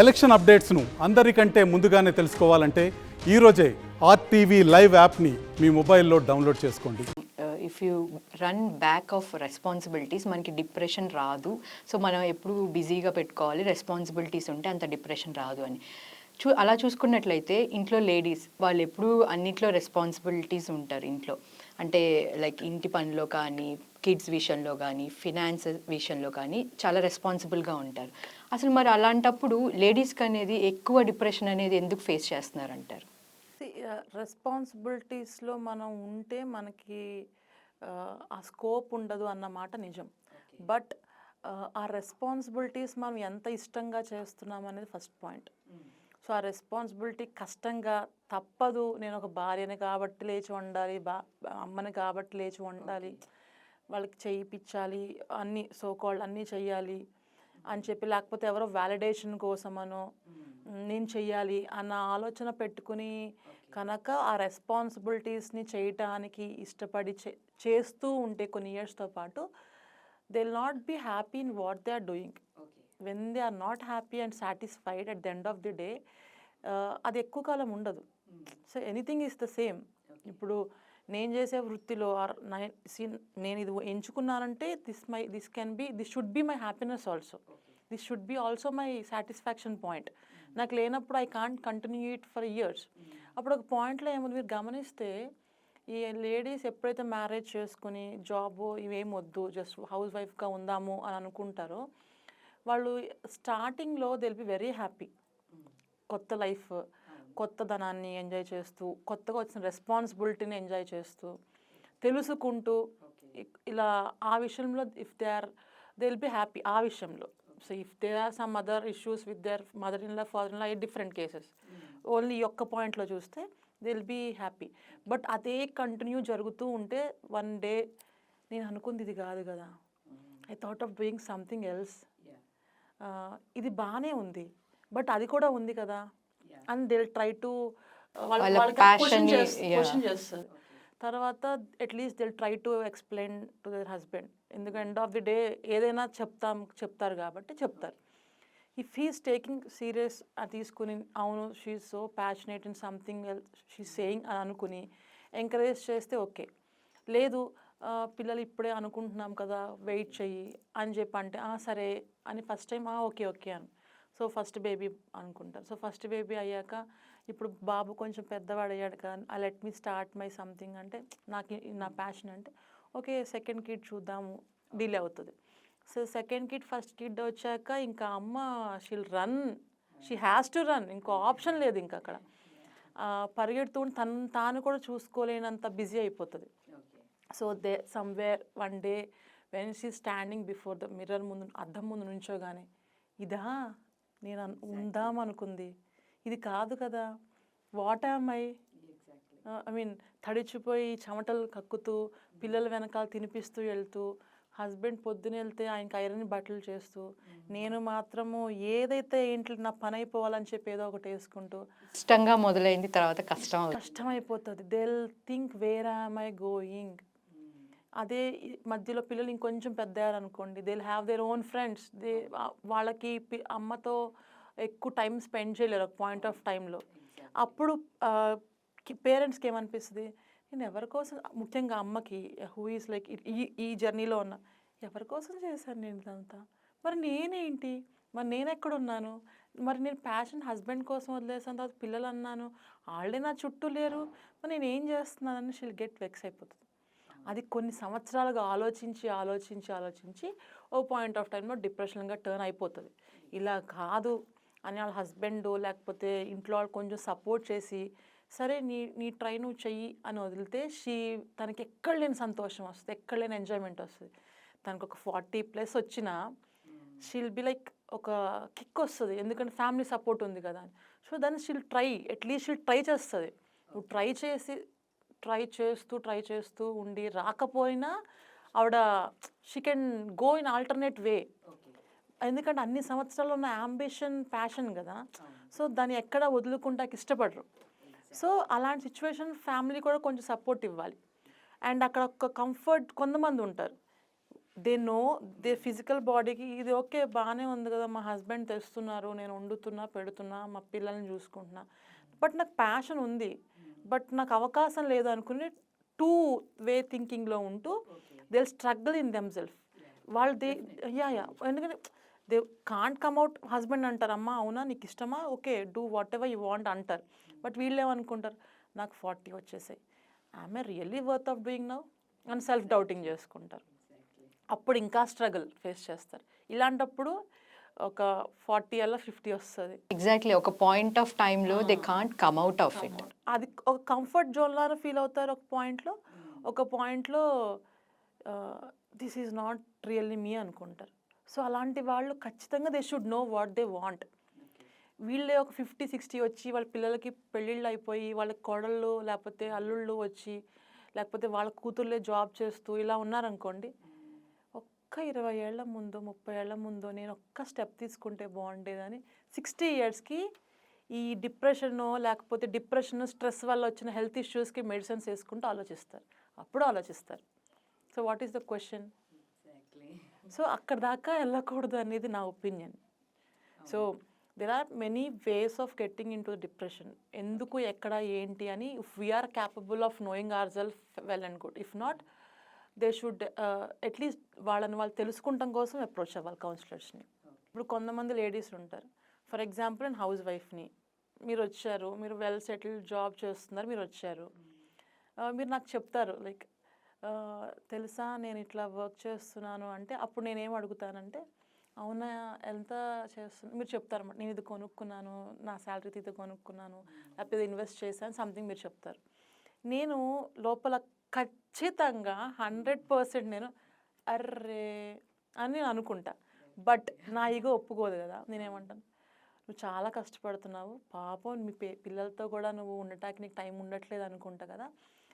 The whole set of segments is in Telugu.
ఎలక్షన్ అప్డేట్స్ను అందరికంటే ముందుగానే తెలుసుకోవాలంటే ఈరోజే ఆర్టీవీ లైవ్ యాప్ని మీ మొబైల్లో డౌన్లోడ్ చేసుకోండి. If you run back of responsibilities మనకి డిప్రెషన్ రాదు. సో మనం ఎప్పుడు బిజీగా పెట్టుకోవాలి రెస్పాన్సిబిలిటీస్ ఉంటే అంత డిప్రెషన్ రాదు అని. చూ అలా చూసుకున్నట్లయితే ఇంట్లో లేడీస్ వాళ్ళు ఎప్పుడూ అన్నిట్లో రెస్పాన్సిబిలిటీస్ ఉంటారు ఇంట్లో. అంటే లైక్ ఇంటి పనిలో కానీ కిడ్స్ విషయంలో కానీ ఫినాన్స్ విషయంలో కానీ చాలా రెస్పాన్సిబుల్గా ఉంటారు. అసలు మరి అలాంటప్పుడు లేడీస్కి అనేది ఎక్కువ డిప్రెషన్ అనేది ఎందుకు ఫేస్ చేస్తున్నారంటారు? రెస్పాన్సిబిలిటీస్లో మనం ఉంటే మనకి ఆ, ఆ స్కోప్ ఉండదు అన్న మాట నిజం. బట్ ఆ రెస్పాన్సిబిలిటీస్ మనం ఎంత ఇష్టంగా చేస్తున్నాం అనేది ఫస్ట్ పాయింట్. సో ఆ రెస్పాన్సిబిలిటీ కష్టంగా తప్పదు. నేను ఒక భార్యని కాబట్టి లేచి ఉండాలి బా అమ్మని కాబట్టి లేచి ఉండాలి. వాళ్ళకి చేయిపించాలి అన్నీ సో కాల్డ్ అన్నీ చెయ్యాలి అని చెప్పి లేకపోతే ఎవరో వ్యాలిడేషన్ కోసమనో నేను చెయ్యాలి అన్న ఆలోచన పెట్టుకుని కనుక ఆ రెస్పాన్సిబిలిటీస్ని చేయటానికి ఇష్టపడి చే- చేస్తూ ఉంటే కొన్ని ఇయర్స్తో పాటు they will not be happy in what they are doing when they are not happy and satisfied at the end of the day అది ఎక్కువ కాలం ఉండదు. So anything is the same ఇప్పుడు నేను చేసే వృత్తిలో ఆర్ నేను ఇది ఎంచుకున్నానంటే this my this can be this should be my happiness also this should be also my satisfaction point నాకు లేనప్పుడు I can't continue it for years అప్పుడు ఒక పాయింట్లో ఏముంది? మీరు గమనిస్తే ఈ లేడీస్ ఎప్పుడైతే మ్యారేజ్ చేసుకుని జాబ్ ఇవేం వద్దు జస్ట్ హౌస్ వైఫ్గా ఉందాము అని అనుకుంటారో వాళ్ళు స్టార్టింగ్లో దిల్ బి వెరీ హ్యాపీ కొత్త లైఫ్ కొత్త ధనాన్ని ఎంజాయ్ చేస్తూ కొత్తగా వచ్చిన రెస్పాన్సిబిలిటీని ఎంజాయ్ చేస్తూ తెలుసుకుంటూ ఇలా ఆ విషయంలో if they are they will be happy ఆ విషయంలో. So if they are some other issues with their mother in law father in law different cases only ఈ ఒక్క పాయింట్లో చూస్తే they will be happy but అదే కంటిన్యూ జరుగుతూ ఉంటే వన్ డే నేను అనుకుంది ఇది కాదు కదా. I thought of doing something else ఇది బాగానే ఉంది. బట్ అది కూడా ఉంది కదా. అండ్ దే ట్రై టు చేస్తారు. తర్వాత at least they'll try to explain to their husband ఎందుకు ఎండ్ ఆఫ్ ది డే ఏదైనా చెప్తాం చెప్తారు కాబట్టి చెప్తారు. ఇఫ్ హీస్ టేకింగ్ సీరియస్ అది తీసుకుని అవును she so passionate in something she saying అని అనుకుని ఎంకరేజ్ చేస్తే ఓకే లేదు పిల్లలు ఇప్పుడే అనుకుంటున్నాం కదా వెయిట్ చెయ్యి అని చెప్పి అంటే సరే అని ఫస్ట్ టైం ఓకే ఓకే అని. సో ఫస్ట్ బేబీ అనుకుంటారు. సో ఫస్ట్ బేబీ అయ్యాక ఇప్పుడు బాబు కొంచెం పెద్దవాడు అయ్యాడు కదా ఆ let me start my something అంటే నాకు నా ప్యాషన్ అంటే ఓకే సెకండ్ కిడ్ చూద్దాము డిలే అవుతుంది. So second kid first kid వచ్చాక ఇంకా అమ్మ she'll run she has to run ఇంకో ఆప్షన్ లేదు ఇంకా అక్కడ పరిగెడుతూ తను తాను కూడా చూసుకోలేనంత బిజీ అయిపోతుంది. So they somewhere one day when she standing before the mirror ముందు అద్దం ముందు నుంచోగానే ఇదా నేను ఉందాం అనుకుంది. ఇది కాదు కదా. What am I I mean తడిచిపోయి చెమటలు కక్కుతూ పిల్లల వెనకాల తినిపిస్తూ వెళ్తూ హస్బెండ్ పొద్దున వెళ్తే ఆయనకి ఐరన్ బట్టలు చేస్తూ నేను మాత్రము ఏదైతే ఇంట్లో నా పని అయిపోవాలని చెప్పి ఏదో ఒకటి వేసుకుంటూ ఇష్టంగా మొదలైంది తర్వాత కష్టం అవుతుంది. కష్టం అయిపోతుంది. They'll think where am I going అదే ఈ మధ్యలో పిల్లలు ఇంకొంచెం పెద్దయ్యారు అనుకోండి they have their own friends they వాళ్ళకి అమ్మతో ఎక్కువ టైం స్పెండ్ చేయలేరు ఒక పాయింట్ ఆఫ్ టైంలో. అప్పుడు పేరెంట్స్కి ఏమనిపిస్తుంది? నేను ఎవరి కోసం ముఖ్యంగా అమ్మకి హూ ఈస్ లైక్ ఈ ఈ జర్నీలో ఉన్న ఎవరి కోసం చేశాను నేను ఇదంతా? మరి నేనేంటి? మరి నేను ఎక్కడున్నాను మరి నేను ప్యాషన్ హస్బెండ్ కోసం వదిలేసాను తర్వాత పిల్లలు అన్నాను వాళ్ళే నా చుట్టూ లేరు. మరి నేను ఏం చేస్తున్నానని షీల్ గెట్ వెక్స్ అయిపోతుంది. అది కొన్ని సంవత్సరాలుగా ఆలోచించి ఆలోచించి ఆలోచించి ఓ పాయింట్ ఆఫ్ టైంలో డిప్రెషన్గా టర్న్ అయిపోతుంది. ఇలా కాదు అని వాళ్ళ హస్బెండ్ లేకపోతే ఇంట్లో వాళ్ళు కొంచెం సపోర్ట్ చేసి సరే నీ నీ ట్రై నువ్వు చెయ్యి అని వదిలితే షీ తనకి ఎక్కడ లేని సంతోషం వస్తుంది ఎక్కడ లేని ఎంజాయ్మెంట్ వస్తుంది. తనకు ఒక ఫార్టీ ప్లస్ వచ్చినా షీల్ బి లైక్ ఒక కిక్ వస్తుంది. ఎందుకంటే ఫ్యామిలీ సపోర్ట్ ఉంది కదా అని. సో దాన్ని she'll try at least she'll try చేస్తుంది. నువ్వు ట్రై చేసి ట్రై చేస్తూ ట్రై చేస్తూ ఉండి రాకపోయినా ఆవిడ she can go in alternate way ఎందుకంటే అన్ని సంవత్సరాలు ఉన్న అంబిషన్ ప్యాషన్ కదా. సో దాన్ని ఎక్కడ వదులుకుంటాకి ఇష్టపడరు. సో అలాంటి సిచ్యువేషన్ ఫ్యామిలీ కూడా కొంచెం సపోర్ట్ ఇవ్వాలి. అండ్ అక్కడ ఒక కంఫర్ట్ కొంతమంది ఉంటారు. దే నో దే ఫిజికల్ బాడీకి ఇది ఓకే బాగానే ఉంది కదా మా హస్బెండ్ తెస్తున్నారు నేను వండుతున్నా పెడుతున్నా మా పిల్లల్ని చూసుకుంటున్నా. బట్ నాకు ప్యాషన్ ఉంది. బట్ నాకు అవకాశం లేదు అనుకుని టూ వే థింకింగ్లో ఉంటూ they struggle in them self వాళ్ళు దే యా యా. ఎందుకంటే they can't come out husband అంటారు. అమ్మా అవునా? నీకు ఇష్టమా? Okay do whatever you want అంటారు బట్ వీళ్ళు ఏమనుకుంటారు? నాకు ఫార్టీ వచ్చేసాయి. ఆమె really worth of doing now అని సెల్ఫ్ డౌటింగ్ చేసుకుంటారు. అప్పుడు ఇంకా స్ట్రగుల్ ఫేస్ చేస్తారు. ఇలాంటప్పుడు ఒక ఫార్టీ అలా ఫిఫ్టీ వస్తుంది. ఎగ్జాక్ట్లీ ఒక పాయింట్ ఆఫ్ టైంలో they can't come out of it అది ఒక కంఫర్ట్ జోన్ లాగా ఫీల్ అవుతారు ఒక పాయింట్లో ఒక పాయింట్లో this is not really me అనుకుంటారు. సో అలాంటి వాళ్ళు ఖచ్చితంగా they should know what they want వీళ్ళే ఒక ఫిఫ్టీ సిక్స్టీ వచ్చి వాళ్ళ పిల్లలకి పెళ్ళిళ్ళు అయిపోయి వాళ్ళ కోడళ్ళు లేకపోతే అల్లుళ్ళు వచ్చి లేకపోతే వాళ్ళ కూతుర్లే జాబ్ చేస్తూ ఇలా ఉన్నారనుకోండి ఒక్క ఇరవై ఏళ్ళ ముందు ముప్పై ఏళ్ళ ముందు నేను ఒక్క స్టెప్ తీసుకుంటే బాగుండేదని సిక్స్టీ ఇయర్స్కి ఈ డిప్రెషన్ లేకపోతే డిప్రెషన్ స్ట్రెస్ వల్ల వచ్చిన హెల్త్ ఇష్యూస్కి మెడిసిన్స్ వేసుకుంటూ ఆలోచిస్తారు. అప్పుడు ఆలోచిస్తారు. So what is the question so అక్కడ దాకా వెళ్ళకూడదు అనేది నా opinion so there are many ways of getting into depression ఎందుకు ఎక్కడ ఏంటి అని if we're capable of knowing our self well and good if not they should at least వాళ్ళని వాళ్ళు తెలుసుకుంటాం కోసం అప్రోచ్ అవ్వాలి కౌన్సిలర్స్ని. ఇప్పుడు కొంతమంది లేడీస్ ఉంటారు. ఫర్ ఎగ్జాంపుల్ నేను హౌస్ వైఫ్ని. మీరు వచ్చారు మీరు వెల్ సెటిల్డ్ జాబ్ చేస్తున్నారు మీరు వచ్చారు. మీరు నాకు చెప్తారు లైక్ తెలుసా నేను ఇట్లా వర్క్ చేస్తున్నాను అంటే అప్పుడు నేనేం అడుగుతానంటే అవునా ఎంత చేస్తున్నా మీరు చెప్తారు నేను ఇది కొనుక్కున్నాను నా శాలరీ ఇది కొనుక్కున్నాను లేకపోతే ఇన్వెస్ట్ చేశాను సంథింగ్ మీరు చెప్తారు. నేను లోపల ఖచ్చితంగా హండ్రెడ్ పర్సెంట్ నేను అర్రే అని నేను అనుకుంటా. బట్ నా ఈగో ఒప్పుకోదు కదా నేనేమంటాను? నువ్వు చాలా కష్టపడుతున్నావు పాపం మీ పే పిల్లలతో కూడా నువ్వు ఉండటానికి నీకు టైం ఉండట్లేదు అనుకుంటా కదా.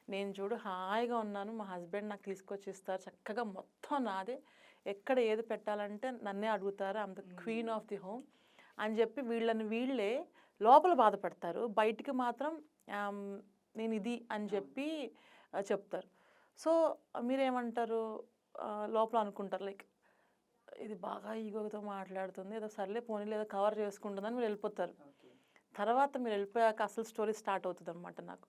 నేను చూడు హాయిగా ఉన్నాను మా హస్బెండ్ నాకు తీసుకొచ్చి ఇస్తారు చక్కగా మొత్తం నాదే. ఎక్కడ ఏది పెట్టాలంటే నన్నే అడుగుతారు I'm the queen of the home అని చెప్పి వీళ్ళని వీళ్ళే లోపల బాధపడతారు. బయటికి మాత్రం నేను ఇది అని చెప్పి చెప్తారు. సో మీరేమంటారు? లోపల అనుకుంటారు లైక్ ఇది బాగా ఈగోతో మాట్లాడుతుంది ఏదో సర్లే పోనీ ఏదో కవర్ చేసుకుంటుందని మీరు వెళ్ళిపోతారు. తర్వాత మీరు వెళ్ళిపోయాక అసలు స్టోరీ స్టార్ట్ అవుతుంది అనమాట నాకు.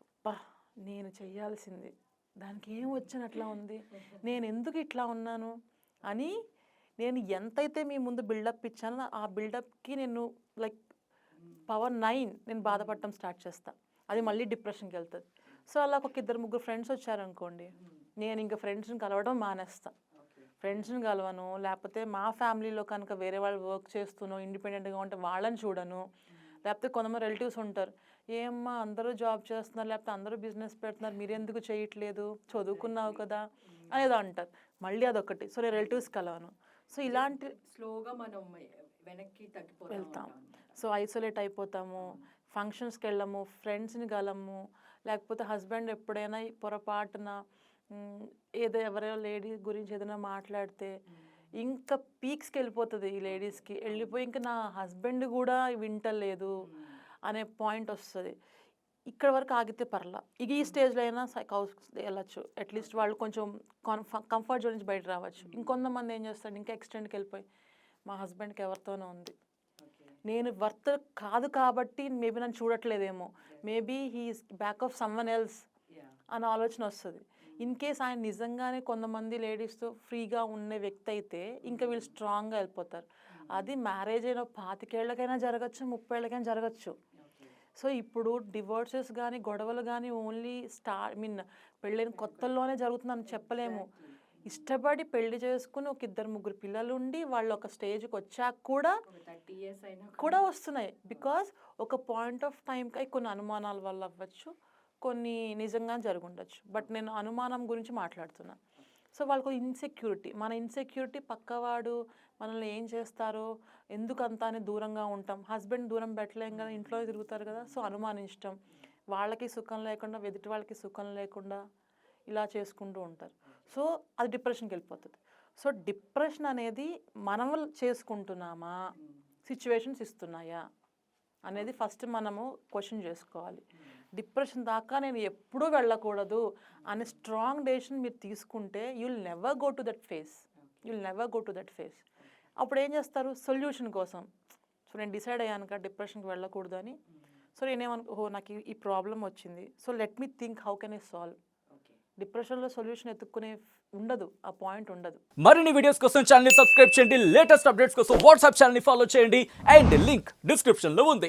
అబ్బా నేను చెయ్యాల్సింది. దానికి ఏం వచ్చని అట్లా ఉంది? నేను ఎందుకు ఇట్లా ఉన్నాను? అని నేను ఎంతైతే మీ ముందు బిల్డప్ ఇచ్చానో ఆ బిల్డప్కి నేను లైక్ పవర్ నైన్ నేను బాధపడటం స్టార్ట్ చేస్తా. అది మళ్ళీ డిప్రెషన్కి వెళ్తుంది. సో అలా ఒక ఇద్దరు ముగ్గురు ఫ్రెండ్స్ వచ్చారనుకోండి నేను ఇంకా ఫ్రెండ్స్ని కలవడం మానేస్తా. ఫ్రెండ్స్ని కలవను లేకపోతే మా ఫ్యామిలీలో కనుక వేరే వాళ్ళు వర్క్ చేస్తూనో ఇండిపెండెంట్గా ఉంటే వాళ్ళని చూడను లేకపోతే కొంతమంది రిలేటివ్స్ ఉంటారు. ఏమ్మా అందరూ జాబ్ చేస్తున్నారు లేకపోతే అందరూ బిజినెస్ పెడుతున్నారు మీరెందుకు చేయట్లేదు? చదువుకున్నావు కదా? అనేది అంటారు. మళ్ళీ అదొకటి సో నేను రిలేటివ్స్ కలవను. సో ఇలాంటి స్లోగా మనం వెనక్కి తగ్గిపోతాం వెళ్తాం. సో ఐసోలేట్ అయిపోతాము. ఫంక్షన్స్కి వెళ్ళము ఫ్రెండ్స్ని కలము లేకపోతే హస్బెండ్ ఎప్పుడైనా ఈ పొరపాటున ఏదో ఎవరో లేడీ గురించి ఏదైనా మాట్లాడితే ఇంకా పీక్స్కి వెళ్ళిపోతుంది ఈ లేడీస్కి. వెళ్ళిపోయి ఇంకా నా హస్బెండ్ కూడా వింటలేదు అనే పాయింట్ వస్తుంది. ఇక్కడ వరకు ఆగితే పర్లా. ఇక ఈ స్టేజ్లో అయినా హౌస్ వెళ్ళచ్చు. అట్లీస్ట్ వాళ్ళు కొంచెం కంఫర్ట్ జోన్ నుంచి బయట రావచ్చు. ఇంకొంతమంది ఏం చేస్తారు? ఇంకా ఎక్స్టెండ్కి వెళ్ళిపోయి మా హస్బెండ్కి ఎవరితోనో ఉంది. నేను వర్త్ కాదు కాబట్టి మేబీ నన్ను చూడట్లేదేమో. Maybe he's back of someone else అన్న ఆలోచన వస్తుంది. ఇన్ కేస్ ఆయన నిజంగానే కొంతమంది లేడీస్తో ఫ్రీగా ఉండే వ్యక్తి అయితే ఇంకా వీళ్ళు స్ట్రాంగ్గా వెళ్ళిపోతారు. అది మ్యారేజ్ అయిన పాతికేళ్ళకైనా జరగచ్చు ముప్పై ఏళ్ళకైనా జరగచ్చు సో ఇప్పుడు డివోర్సెస్ కానీ గొడవలు కానీ ఓన్లీ స్టార్ మీన్ పెళ్ళైన కొత్తల్లోనే జరుగుతుందని చెప్పలేము. ఇష్టపడి పెళ్ళి చేసుకుని ఒక ఇద్దరు ముగ్గురు పిల్లలు ఉండి వాళ్ళు ఒక స్టేజ్కి వచ్చాక కూడా థర్టీ ఇయర్స్ అయినా కూడా వస్తున్నాయి. బికాస్ ఒక పాయింట్ ఆఫ్ టైంకి కొన్ని అనుమానాల వల్ల అవ్వచ్చు కొన్ని నిజంగా జరుగుండొచ్చు. బట్ నేను అనుమానం గురించి మాట్లాడుతున్నా. సో వాళ్ళకు ఇన్సెక్యూరిటీ మన ఇన్సెక్యూరిటీ పక్కవాడు మనల్ని ఏం చేస్తారో ఎందుకు అంతా అని దూరంగా ఉంటాం. హస్బెండ్ దూరం పెట్టలేం కదా ఇంట్లో తిరుగుతారు కదా సో అనుమానించటం. వాళ్ళకి సుఖం లేకుండా ఎదుటి వాళ్ళకి సుఖం లేకుండా ఇలా చేసుకుంటూ ఉంటారు. సో అది డిప్రెషన్కి వెళ్ళిపోతుంది. సో డిప్రెషన్ అనేది మనం చేసుకుంటున్నామా? సిచ్యువేషన్స్ ఇస్తున్నాయా? అనేది ఫస్ట్ మనము క్వశ్చన్ చేసుకోవాలి. డిప్రెషన్ దాకా నేను ఎప్పుడూ వెళ్ళకూడదు అనే స్ట్రాంగ్ డెసిషన్ మీరు తీసుకుంటే you'll never go to that phase. You'll never go to that phase. అప్పుడు ఏం చేస్తారు? సొల్యూషన్ కోసం. సో నేను డిసైడ్ అయ్యాను డిప్రెషన్కి వెళ్ళకూడదు అని. సో నేనేమను ఓ నాకు ఈ- ఈ ప్రాబ్లం వచ్చింది. So let me think how can I solve? డిప్రెషన్లో సొల్యూషన్ ఎత్తుక్కునే ఉండదు ఆ పాయింట్ ఉండదు. మరిన్ని వీడియోస్ కోసం ఛానల్ సబ్స్క్రైబ్ చేయండి. లేటెస్ట్ అప్డేట్స్ కోసం వాట్సాప్ ఛానల్ ఫాలో చేయండి. అండ్ లింక్ డిస్క్రిప్షన్లో ఉంది.